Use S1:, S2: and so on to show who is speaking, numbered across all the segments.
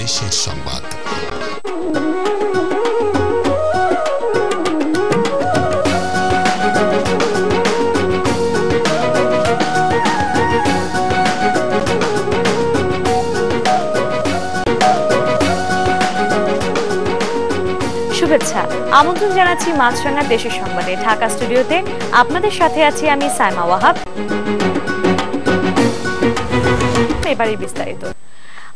S1: দেশের সংবাদ।
S2: শুভেচ্ছা। আমন্ত্রণ জানাচ্ছি মাছরাঙা দেশের সংবাদে। ঢাকা স্টুডিওতে আপনাদের সাথে আছি আমি সাইমা ওয়াহাব। এবারে বিস্তারিত।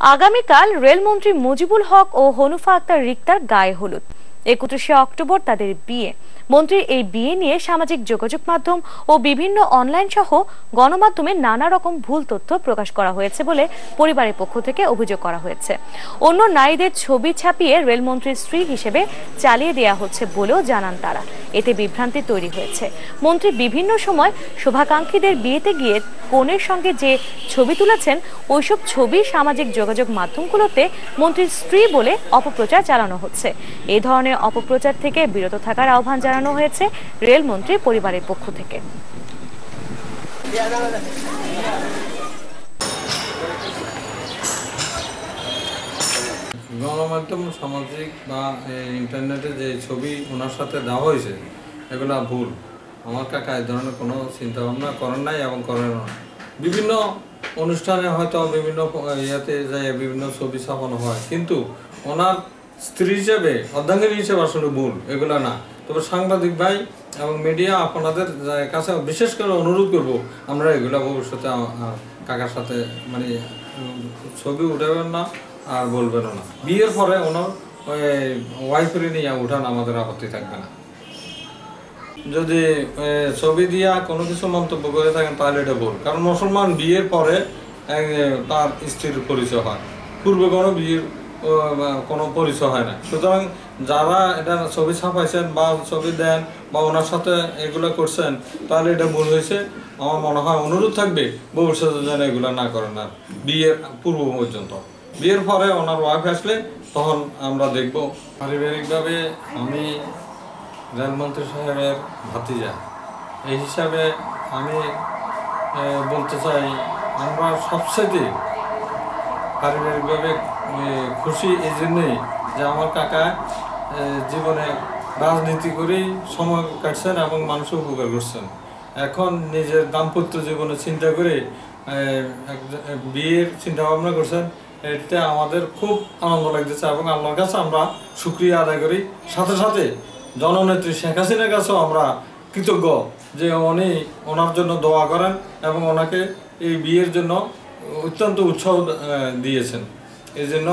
S2: আগামীকাল রেলমন্ত্রী মুজিবুল হক ও হনুফা আক্তার রিক্তার গায়ে হলুদ। একত্রিশে অক্টোবর তাদের বিয়ে। মন্ত্রীর এই বিয়ে নিয়ে সামাজিক যোগাযোগ মাধ্যম ও বিভিন্ন অনলাইন সহ গণমাধ্যমে নানা রকম ভুল তথ্য প্রকাশ করা হয়েছে বলে পরিবারের পক্ষ থেকে অভিযোগ করা হয়েছে। অন্য নারীদের ছবি ছাপিয়ে রেলমন্ত্রীর স্ত্রী হিসেবে চালিয়ে দেওয়া হচ্ছে বলেও জানান তারা। এতে বিভ্রান্তি তৈরি হয়েছে। মন্ত্রী বিভিন্ন সময় শুভাকাঙ্ক্ষীদের বিয়েতে গিয়ে কনের সঙ্গে যে ছবি তুলেছেন, ওইসব ছবি সামাজিক যোগাযোগ মাধ্যমগুলোতে মন্ত্রীর স্ত্রী বলে অপপ্রচার চালানো হচ্ছে। এই ধরনের অপপ্রচার থেকে বিরত থাকার আহ্বান জানানো হয়েছে রেলমন্ত্রী পরিবারের পক্ষ থেকে।
S3: গণমাধ্যম, সামাজিক বা ইন্টারনেটে যে ছবি ওনার সাথে দেওয়া হয়েছে, এগুলা ভুল। আমার কাকা এই ধরনের কোনো চিন্তাভাবনা করেন নাই এবং করেন না বিভিন্ন অনুষ্ঠানে হয়তো বিভিন্ন ইয়াতে যায় বিভিন্ন ছবি ছাপানো হয়, কিন্তু ওনার স্ত্রী হিসেবে অর্ধাঙ্গিনী হিসেবে আসলে ভুল এগুলা না। তবে সাংবাদিক ভাই এবং মিডিয়া আপনাদের কাছে বিশেষ করে অনুরোধ করব আমরা এগুলা ভবিষ্যতে কাকার সাথে মানে ছবি উঠাবেন না আর বলবেন না। বিয়ের পরে ওনার ওয়াইফের নিয়ে উঠান, আমাদের আপত্তি থাকবে না। যদি ছবি দিয়া কোনো কিছু মন্তব্য করে থাকেন, তাহলে এটা ভুল। কারণ মুসলমান বিয়ের পরে তার স্ত্রীর পরিচয় হয়। পূর্বে কোনো বিয়ের কোনো পরিচয় হয় না। সুতরাং যারা এটা ছবি ছাপাইছেন বা ছবি দেন বা ওনার সাথে এগুলো করছেন, তাহলে এটা ভুল হয়েছে। আমার মনে হয় অনুরোধ থাকবে, ভবিষ্যতে যেন এগুলো না করেন আর বিয়ের পূর্ব পর্যন্ত। বিয়ের পরে ওনার ওয়াইফ আসলে তখন আমরা দেখব। পারিবারিকভাবে আমি রেলমন্ত্রী সাহেবের ভাতিজা। এই হিসাবে আমি বলতে চাই, আমরা সবচেয়ে পারিবারিকভাবে খুশি এই জন্যই যে আমার কাকা জীবনে রাজনীতি করেই সময় কাটছেন এবং মানুষের উপকার করছেন। এখন নিজের দাম্পত্য জীবনে চিন্তা করে বিয়ের চিন্তা ভাবনা করছেন, এতে আমাদের খুব আনন্দ লাগতেছে এবং আল্লাহর কাছে আমরা সুক্রিয়া আদায় করি। সাথে সাথে জননেত্রী শেখ হাসিনার কাছেও আমরা কৃতজ্ঞ যে উনি ওনার জন্য দোয়া করেন এবং ওনাকে এই বিয়ের জন্য অত্যন্ত উৎসাহ দিয়েছেন। এই জন্য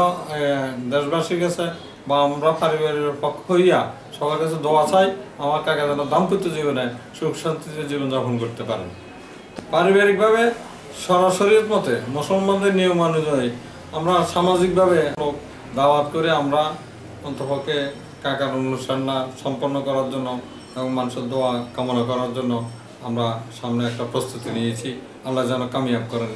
S3: দেশবাসীর কাছে বা আমরা পরিবারের পক্ষ হইয়া সবার কাছে দোয়া চাই, আমার কাকা যেন দাম্পত্য জীবনে সুখ শান্তিতে জীবনযাপন করতে পারেন। পারিবারিকভাবে সরাসরি মতে মুসলমানদের নিয়ম অনুযায়ী আমরা সামাজিকভাবে দাওয়াত করে আমরা অন্তপক্ষে কাকার অনুষ্ঠানটা সম্পন্ন করার জন্য এবং মানুষের দোয়া কামনা করার জন্য আমরা সামনে একটা প্রস্তুতি নিয়েছি। আল্লাহ যেন কামিয়াব করেন।